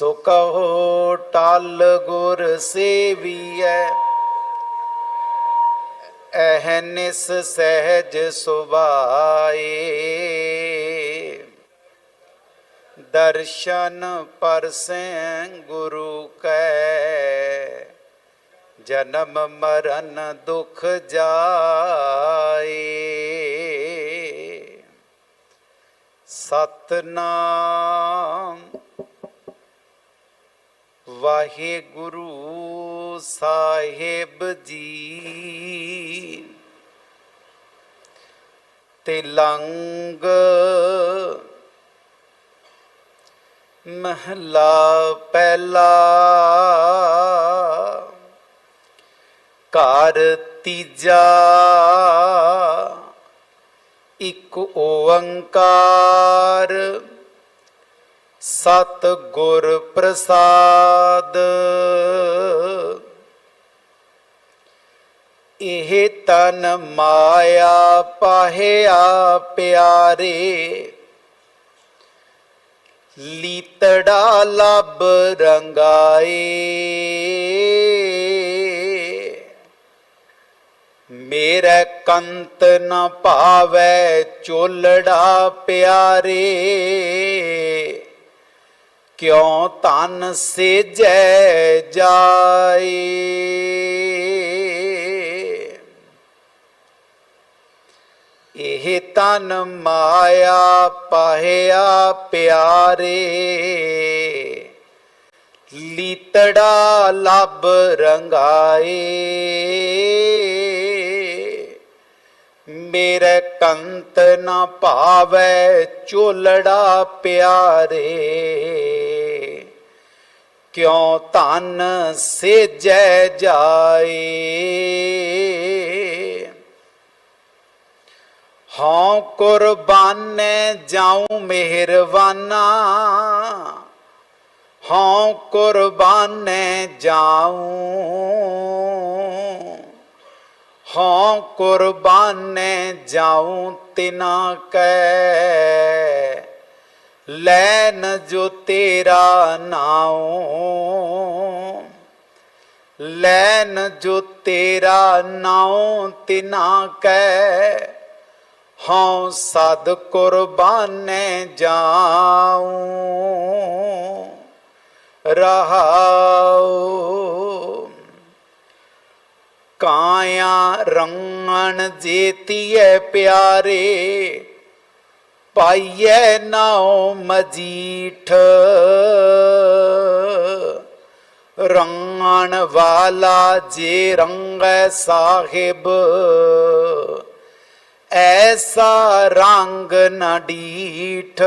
ਸੋ ਕਹੋ ਟਲ ਗੁਰ ਸੇਵੀਐ ਅਹਨਿਸ ਸਹਿਜ ਸੁਭਾਏ। ਦਰਸ਼ਨ ਪਰਸੈ ਗੁਰੂ ਕੈ, ਜਨਮ ਮਰਨ ਦੁਖ ਜਾਏ। ਸਤਨਾਮ ਵਾਹਿਗੁਰੂ ਸਾਹਿਬ ਜੀ। ਤਿਲੰਗ ਮਹਲਾ ਪਹਿਲਾ ਘਰ ਤੀਜਾ ਇੱਕ ਓੰਕਾਰ ਸਤ ਗੁਰ ਪ੍ਰਸਾਦ। ਇਹ ਤਨ ਮਾਇਆ ਪਾਹਿਆ ਪਿਆਰੇ, ਲੀਤੜਾ ਲਬ ਰੰਗਾਏ। ਮੇਰੇ ਕੰਤ ਨ ਭਾਵੈ ਚੋਲੜਾ ਪਿਆਰੇ। ਕਿਉ ਤਨ ਸੇਜੈ ਜਾਏ? ਇਹ ਤਨ ਮਾਇਆ ਪਾਹਿਆ ਪਿਆਰੇ। ਲੀਤੜਾ ਲਬ ਰੰਗਾਏ। ਮੇਰੇ ਕੰਤ ਨਾ ਭਾਵੈ ਚੋਲੜਾ ਪਿਆਰੇ। ਕਿਉ ਤਨ ਸੇਜੈ ਜਾਏ? ਹਾਂ ਕੁਰਬਾਨੇ ਜਾਉ ਮਿਹਰਬਾਨਾ ਹਾਂ ਕੁਰਬਾਨੇ ਜਾਉ ਹਾਂ ਕੁਰਬਾਨੇ ਜਾਉ ਤਿਨਾ ਕੈ, ਲੈਨ ਜੋ ਤੇਰਾ ਨਾਉ, ਲੈਨ ਜੋ ਤੇਰਾ ਨਾਉ ਤਿਨਾ ਕੈ ਹਉ ਸਦ ਕੁਰਬਾਨੇ ਜਾਉ, ਰਹਾਉ ਕਾਇਆ ਰੰਗਣ ਜੇਤੀਏ ਪਿਆਰੇ ਪਾਈਏ ਨਾਉ ਮਜੀਠ। ਰੰਗਣ ਵਾਲਾ ਜੇ ਰੰਗੈ ਸਾਹਿਬ, ਐਸਾ ਰੰਗ ਨਾ ਡੀਠ।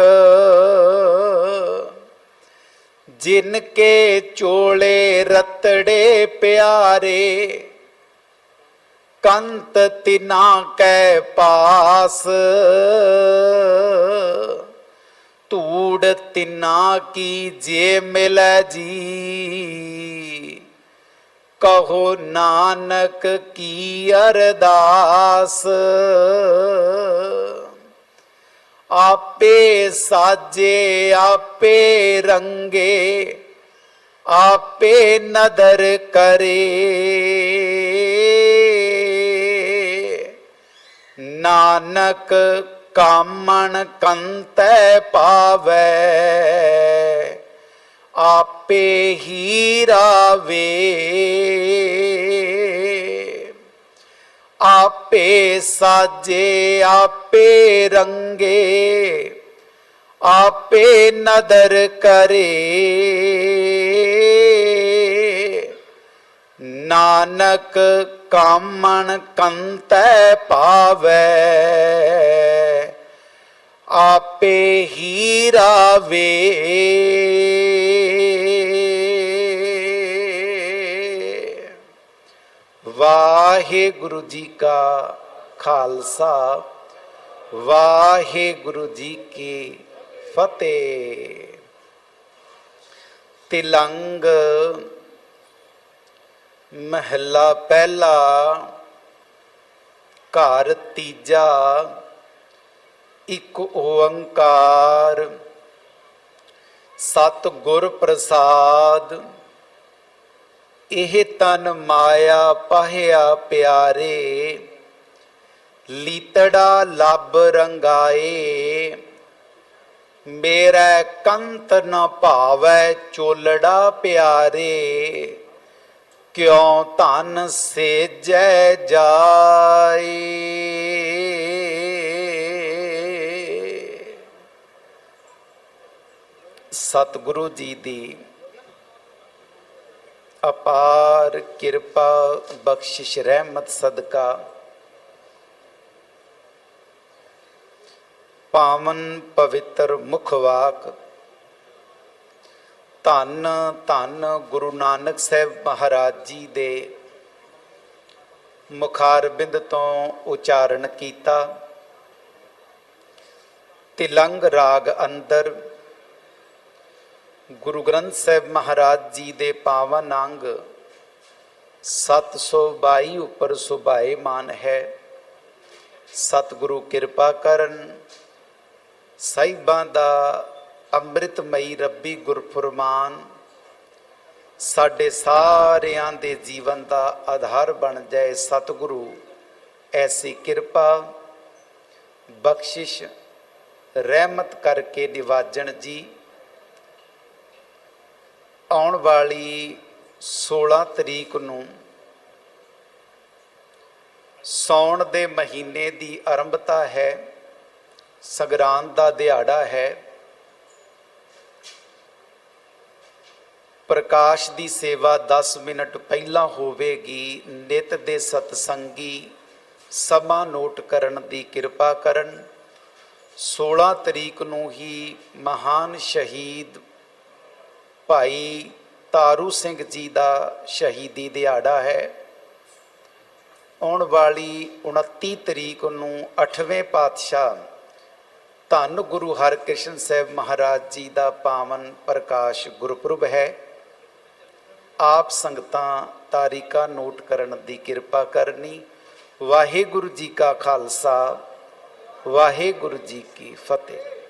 ਜਿਨ ਕੇ ਚੋਲੇ ਰਤੜੇ ਪਿਆਰੇ ਕੰਤ ਤਿਨਾ ਕੈ ਪਾਸ। ਧੂੜ ਤਿਨਾ ਕੀ ਜੇ ਮਿਲੈ ਜੀ। ਕਹੋ ਨਾਨਕ ਕੀ ਅਰਦਾਸ। ਆਪੇ ਸਾਜੇ, ਆਪੇ ਰੰਗੇ, ਆਪੇ ਨਦਰ ਕਰੇ। ਨਾਨਕ ਕਾਮਣ ਕੰਤੈ ਪਾਵੈ, ਆਪੇ ਹੀ ਰਾਵੇ। ਆਪੇ ਸਾਜੇ, ਆਪੇ ਰੰਗੇ, ਆਪੇ ਨਦਰ ਕਰੇ। ਨਾਨਕ ਕਾਮਣ ਕੰਤੈ ਪਾਵੈ। ਆਪੇ ਹੀ ਰਾਵੇ। ਵਾਹਿਗੁਰੂ ਜੀ ਕਾ ਖਾਲਸਾ, ਵਾਹਿਗੁਰੂ ਜੀ ਕੀ ਫਤਿਹ। ਤਿਲੰਗ ਮਹੱਲਾ ਪਹਿਲਾ, ਘਰ ਤੀਜਾ, ਇੱਕ ਓੰਕਾਰ। ਸਤ ਗੁਰ ਪ੍ਰਸਾਦ, ਇਹ ਤਨ ਮਾਇਆ ਪਾਹਿਆ ਪਿਆਰੇ, ਲੀਤੜਾ ਲੱਭ ਰੰਗਾਏ। ਮੇਰਾ ਕੰਤ ਨ ਭਾਵੈ ਚੋਲੜਾ ਪਿਆਰੇ। ਕਿਉ ਧਨ ਸੇਜੈ ਜਾਏ ਸਤਿਗੁਰੂ ਜੀ ਦੀ ਅਪਾਰ ਕਿਰਪਾ, ਬਖਸ਼ਿਸ਼, ਰਹਿਮਤ, ਸਦਕਾ ਪਾਵਨ ਪਵਿੱਤਰ ਮੁਖ ਵਾਕ ਧੰਨ ਧੰਨ ਗੁਰੂ ਨਾਨਕ ਸਾਹਿਬ ਮਹਾਰਾਜ ਜੀ ਦੇ ਮੁਖਾਰਬਿੰਦ ਤੋਂ ਉਚਾਰਨ ਕੀਤਾ। ਤਿਲੰਗ ਰਾਗ ਅੰਦਰ ਗੁਰੂ ਗ੍ਰੰਥ ਸਾਹਿਬ ਮਹਾਰਾਜ ਜੀ ਦੇ ਪਾਵਨ ਅੰਗ 722 ਉੱਪਰ ਸੁਭਾਏ ਮਾਨ ਹੈ। ਸਤਿਗੁਰੂ ਕਿਰਪਾ ਕਰਨ, ਸਾਹਿਬਾਂ ਦਾ ਅੰਮ੍ਰਿਤਮਈ ਰੱਬੀ ਗੁਰਫੁਰਮਾਨ, ਸਾਡੇ ਸਾਰਿਆਂ ਦੇ ਜੀਵਨ ਦਾ ਆਧਾਰ ਬਣ ਜਾਏ ਸਤਿਗੁਰੂ, ਐਸੀ ਕਿਰਪਾ, ਬਖਸ਼ਿਸ਼, ਰਹਿਮਤ ਕਰਕੇ ਨਿਵਾਜਣ ਜੀ। ਆਉਣ ਵਾਲੀ 16 ਤਰੀਕ ਨੂੰ ਸੌਣ ਦੇ ਮਹੀਨੇ ਦੀ ਆਰੰਭਤਾ ਹੈ, ਸਗਰਾਂਦ ਦਾ ਦਿਹਾੜਾ ਹੈ। ਪ੍ਰਕਾਸ਼ ਦੀ ਸੇਵਾ 10 ਮਿੰਟ ਪਹਿਲਾਂ ਹੋਵੇਗੀ। ਨਿਤ ਦੇ ਸਤਸੰਗੀ ਸਮਾਂ ਨੋਟ ਕਰਨ ਦੀ ਕਿਰਪਾ ਕਰਨ। 16 ਤਰੀਕ ਨੂੰ ਹੀ ਮਹਾਨ ਸ਼ਹੀਦ ਭਾਈ ਤਾਰੂ ਸਿੰਘ ਜੀ ਦਾ ਸ਼ਹੀਦੀ ਦਿਹਾੜਾ ਹੈ। ਆਉਣ ਵਾਲੀ 29 ਤਰੀਕ ਨੂੰ 8ਵੇਂ ਪਾਤਸ਼ਾਹ ਧੰਨ ਗੁਰੂ ਹਰਕ੍ਰਿਸ਼ਨ ਸਾਹਿਬ ਮਹਾਰਾਜ ਜੀ ਦਾ ਪਾਵਨ ਪ੍ਰਕਾਸ਼ ਗੁਰਪੁਰਬ ਹੈ। ਆਪ ਸੰਗਤਾਂ ਤਾਰੀਖਾਂ ਨੋਟ ਕਰਨ ਦੀ ਕਿਰਪਾ ਕਰਨੀ। ਵਾਹਿਗੁਰੂ ਜੀ ਕਾ ਖਾਲਸਾ, ਵਾਹਿਗੁਰੂ ਜੀ ਕੀ ਫਤਿਹ।